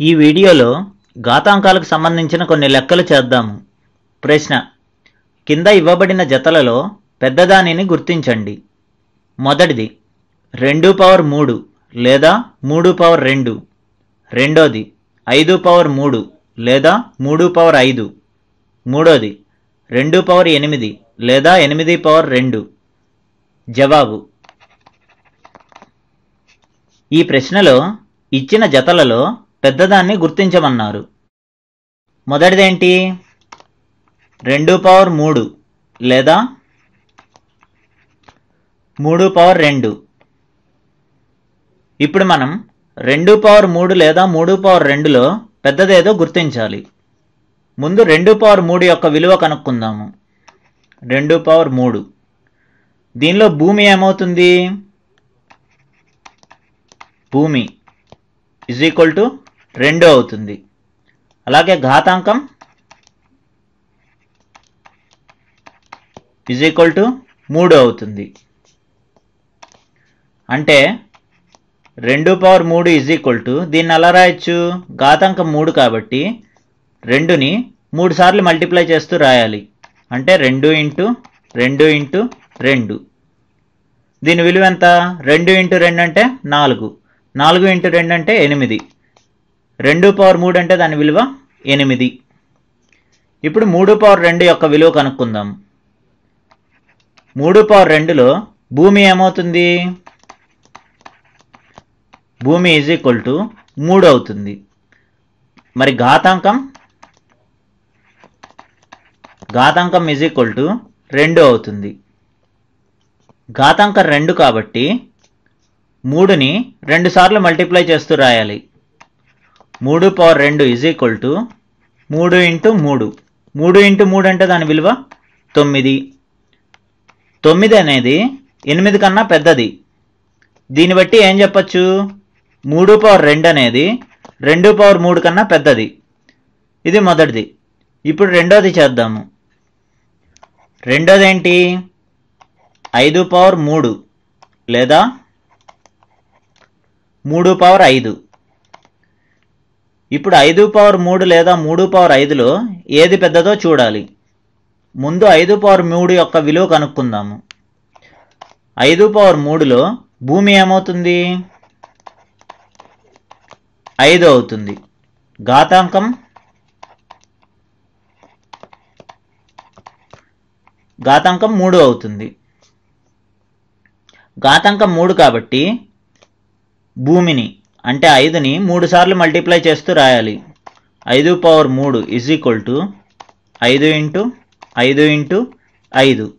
ఈ వీడియోలో ఘాతాంకాలకు సంబంధించిన కొన్ని లెక్కలు చేద్దాము ప్రశ్న కింద ఇవ్వబడిన జతలలో పెద్దదానిని గుర్తించండి. మొదటిది రెండు పవర్ మూడు లేదా మూడు పవర్ రెండు. రెండోది ఐదు పవర్ మూడు లేదా మూడు పవర్ ఐదు. మూడోది రెండు పవర్ ఎనిమిది లేదా ఎనిమిది పవర్ రెండు. జవాబు ఈ ప్రశ్నలో ఇచ్చిన జతలలో పెద్దదాన్ని గుర్తించమన్నారు. మొదటిదేంటి? రెండు పవర్ మూడు లేదా? మూడు పవర్ రెండు. ఇప్పుడు మనం రెండు పవర్ మూడు లేదా మూడు పవర్ రెండులో పెద్దదేదో గుర్తించాలి. ముందు రెండు పవర్ మూడు యొక్క విలువ కనుక్కుందాము. రెండు పవర్ మూడు. దీనిలో భూమి ఏమవుతుంది? భూమి. ఇజ్ ఈక్వల్ టు రెండు అవుతుంది. అలాగే ఘాతాంకం ఇజ్ ఈక్వల్ టు మూడు అవుతుంది. అంటే రెండు పవర్ మూడు ఇజ్ ఈక్వల్ టు దీన్ని ఎలా రాయొచ్చు? ఘాతాంకం మూడు కాబట్టి రెండుని మూడు సార్లు మల్టిప్లై చేస్తూ రాయాలి. అంటే రెండు ఇంటూ రెండు ఇంటూ రెండు. దీని విలువ ఎంత? రెండు ఇంటూ రెండు అంటే నాలుగు. నాలుగు ఇంటూ రెండు అంటే ఎనిమిది. రెండు పవర్ మూడు అంటే దాని విలువ ఎనిమిది. ఇప్పుడు మూడు పవర్ రెండు యొక్క విలువ కనుక్కుందాం. మూడు పవర్ రెండులో భూమి ఏమవుతుంది? భూమి ఈజ్ ఈక్వల్ టు మూడు అవుతుంది. మరి ఘాతాంకం? ఘాతాంకం ఈజ్ ఈక్వల్ టు రెండు అవుతుంది. ఘాతాంకం రెండు కాబట్టి మూడుని రెండు సార్లు మల్టిప్లై చేస్తూ రాయాలి. మూడు పవర్ రెండు ఇజ్ ఈక్వల్ టు మూడు ఇంటూ మూడు. మూడు ఇంటూ మూడు అంటే దాని విలువ తొమ్మిది. తొమ్మిది అనేది ఎనిమిది కన్నా పెద్దది. దీన్ని బట్టి ఏం చెప్పచ్చు? మూడు పవర్ రెండు అనేది రెండు పవర్ మూడు కన్నా పెద్దది. ఇది మొదటిది. ఇప్పుడు రెండోది చేద్దాము. రెండోది ఏంటి ఐదు పవర్ మూడు లేదా మూడు పవర్ ఐదు. ఇప్పుడు ఐదు పవర్ మూడు లేదా మూడు పవర్ ఐదులో ఏది పెద్దదో చూడాలి. ముందు ఐదు పవర్ మూడు యొక్క విలువ కనుక్కుందాము. ఐదు పవర్ మూడులో భూమి ఏమవుతుంది? ఐదు అవుతుంది. ఘాతాంకం? ఘాతాంకం మూడు అవుతుంది. ఘాతాంకం మూడు కాబట్టి భూమిని అంటే ఐదుని మూడు సార్లు మల్టిప్లై చేస్తూ రాయాలి. ఐదు పవర్ మూడు ఇజ్ ఈక్వల్ టు ఐదు ఇంటూ ఐదు ఇంటూ ఐదు.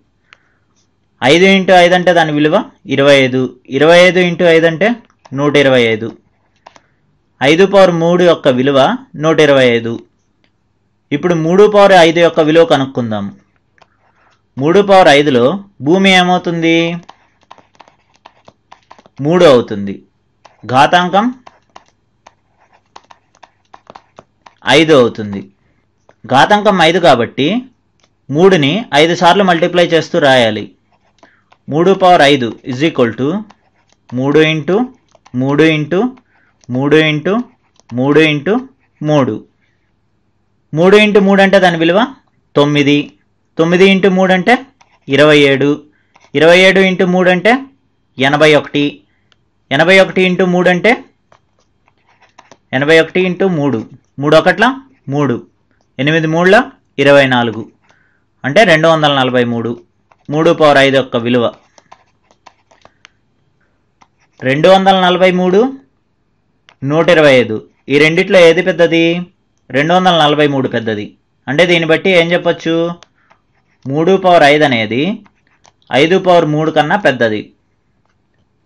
ఐదు ఇంటూ ఐదు అంటే దాని విలువ ఇరవై ఐదు. ఇరవై ఐదు ఇంటూ ఐదు అంటే నూట ఇరవై ఐదు. ఐదు పవర్ మూడు యొక్క విలువ నూట ఇరవై ఐదు. ఇప్పుడు మూడు పవర్ ఐదు యొక్క విలువ కనుక్కుందాం. మూడు పవర్ ఐదులో భూమి ఏమవుతుంది? మూడు అవుతుంది. ఘాతాంకం ఐదు అవుతుంది. ఘాతాంకం ఐదు కాబట్టి మూడుని ఐదు సార్లు మల్టిప్లై చేస్తూ రాయాలి. మూడు పవర్ ఐదు ఇజ్ ఈక్వల్ టు మూడు ఇంటూ మూడు ఇంటూ మూడు ఇంటూ మూడు ఇంటూ మూడు. మూడు ఇంటూ మూడు అంటే దాని విలువ తొమ్మిది. తొమ్మిది ఇంటూ మూడు అంటే ఇరవై ఏడు. ఇరవై ఏడు ఇంటూ మూడు అంటే ఎనభై ఒకటి. ఎనభై ఒకటి ఇంటూ మూడు అంటే ఎనభై ఒకటి ఇంటూ మూడు. మూడు ఒకట్ల మూడు. ఎనిమిది మూడుల? ఇరవై నాలుగు. అంటే రెండు వందల నలభై మూడు. మూడు పవర్ ఐదు యొక్క విలువ. రెండు వందల నలభై మూడు నూట ఇరవై ఐదు. ఈ రెండిట్లో ఏది పెద్దది? రెండు వందల నలభై మూడు పెద్దది. అంటే దీన్ని బట్టి ఏం చెప్పొచ్చు? మూడు పవర్ ఐదు అనేది ఐదు పవర్ మూడు కన్నా పెద్దది.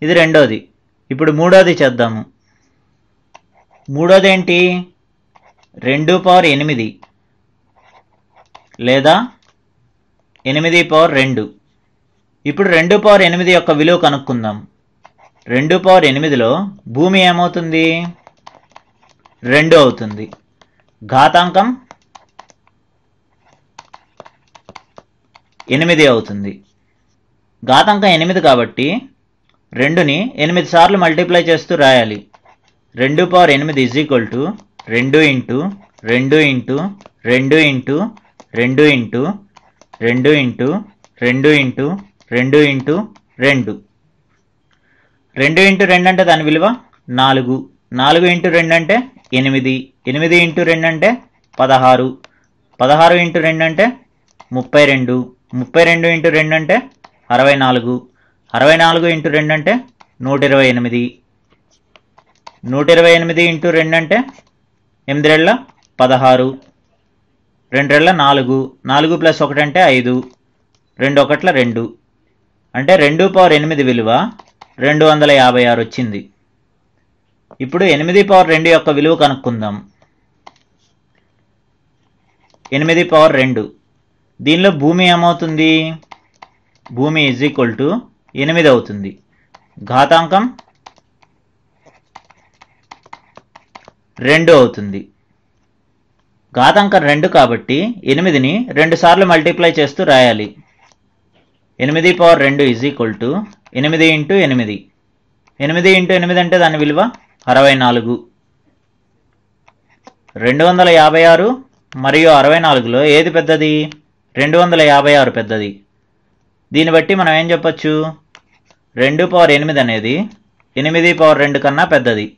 ఇది రెండోది. ఇప్పుడు మూడోది చేద్దాము. మూడోది ఏంటి? రెండు పవర్ ఎనిమిది. లేదా ఎనిమిది పవర్ రెండు. ఇప్పుడు రెండు పవర్ ఎనిమిది యొక్క విలువ కనుక్కుందాం. రెండు పవర్ ఎనిమిదిలో భూమి ఏమవుతుంది? రెండు అవుతుంది. ఘాతాంకం ఎనిమిది అవుతుంది. ఘాతాంకం ఎనిమిది కాబట్టి రెండుని ఎనిమిది సార్లు మల్టిప్లై చేస్తూ రాయాలి. రెండు పవర్ ఎనిమిది ఈజ్ ఈక్వల్ టు రెండు ఇంటూ రెండు ఇంటూ రెండు ఇంటూ రెండు ఇంటూ రెండు ఇంటూ రెండు ఇంటూ రెండు ఇంటూ రెండు. రెండు ఇంటూ రెండు అంటే దాని విలువ నాలుగు. నాలుగు ఇంటూ రెండు అంటే ఎనిమిది. ఎనిమిది ఇంటూ రెండు అంటే పదహారు. పదహారు ఇంటూ రెండు అంటే ముప్పై రెండు. ముప్పై రెండు ఇంటూ రెండు అంటే అరవై నాలుగు. అరవై నాలుగు ఇంటూ రెండు అంటే నూట ఇరవై ఎనిమిది. నూట ఇరవై ఎనిమిది ఇంటూ రెండు అంటే ఎనిమిదిరెళ్ళ? పదహారు. రెండు నాలుగు. నాలుగు ప్లస్ ఒకటి అంటే ఐదు. రెండు ఒకట్ల రెండు. అంటే రెండు పవర్ ఎనిమిది విలువ రెండు వందల యాభై ఆరు వచ్చింది. ఇప్పుడు ఎనిమిది పవర్ రెండు యొక్క విలువ కనుక్కుందాం. ఎనిమిది పవర్ రెండు. దీనిలో భూమి ఏమవుతుంది? భూమి ఈజ్ ఈక్వల్ టు ఎనిమిది అవుతుంది. ఘాతాంకం రెండు అవుతుంది. ఘాతాంకం రెండు కాబట్టి ఎనిమిదిని రెండు సార్లు మల్టిప్లై చేస్తూ రాయాలి. ఎనిమిది పవర్ రెండు ఈజ్ ఈక్వల్ టు ఎనిమిది ఇంటూ ఎనిమిది. ఎనిమిది ఇంటూ ఎనిమిది అంటే దాని విలువ అరవై నాలుగు. రెండు వందల యాభై ఆరు మరియు అరవై నాలుగులో ఏది పెద్దది? రెండు వందల యాభై ఆరు పెద్దది. దీన్ని బట్టి మనం ఏం చెప్పచ్చు? రెండు పవర్ ఎనిమిది అనేది ఎనిమిది పవర్ రెండు కన్నా పెద్దది.